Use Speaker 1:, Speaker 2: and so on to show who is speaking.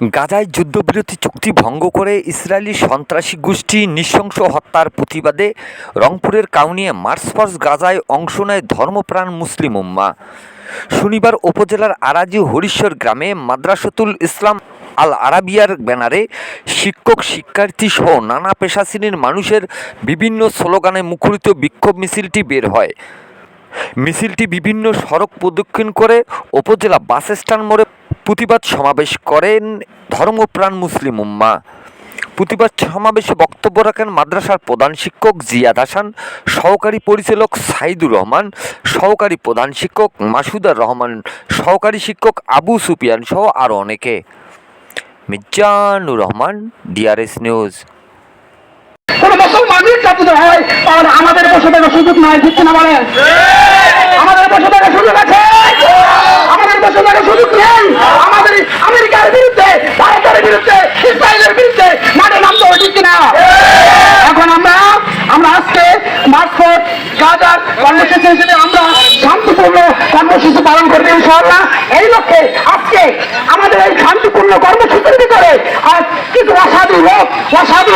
Speaker 1: গাজায় যুদ্ধবিরতি চুক্তি ভঙ্গ করে ইসরায়েলি সন্ত্রাসী গোষ্ঠী নৃশংস হত্যার প্রতিবাদে রংপুরের কাউনিয়া মার্চ ফর্স গাজায় অংশ নেয় ধর্মপ্রাণ মুসলিম উম্মা। শনিবার উপজেলার আরাজি হরিশ্বর গ্রামে মাদ্রাসাতুল ইসলাম আল আরাবিয়ার ব্যানারে শিক্ষক, শিক্ষার্থী সহ নানা পেশা শ্রেণির মানুষের বিভিন্ন স্লোগানে মুখরিত বিক্ষোভ মিছিলটি বের হয়। মিছিলটি বিভিন্ন সড়ক প্রদক্ষিণ করে উপজেলা বাস স্ট্যান্ড মোড়ে প্রতিবাদ সমাবেশ করেন ধর্মপ্রাণ মুসলিম উম্মা। প্রতিবাদ সমাবেশে বক্তব্য রাখেন মাদ্রাসার প্রধান শিক্ষক জিয়াদ হাসান, সহকারী পরিচালক সাইদুর রহমান, সহকারী প্রধান শিক্ষক মাসুদার রহমান, সহকারী শিক্ষক আবু সুপিয়ান সহ আরও অনেকে। Mirzanur Rahman, DRS news.
Speaker 2: আমাদের সুযোগ নয় দিচ্ছে না বলেন? আমাদের কর্মসূচি হিসেবে আমরা শান্তিপূর্ণ কর্মসূচি পালন করব ইনশাআল্লাহ। এই লক্ষ্যে আজকে আমাদের এই শান্তিপূর্ণ কর্মসূচির ভিতরে আজ কিছু অসাধু লোক, অসাধু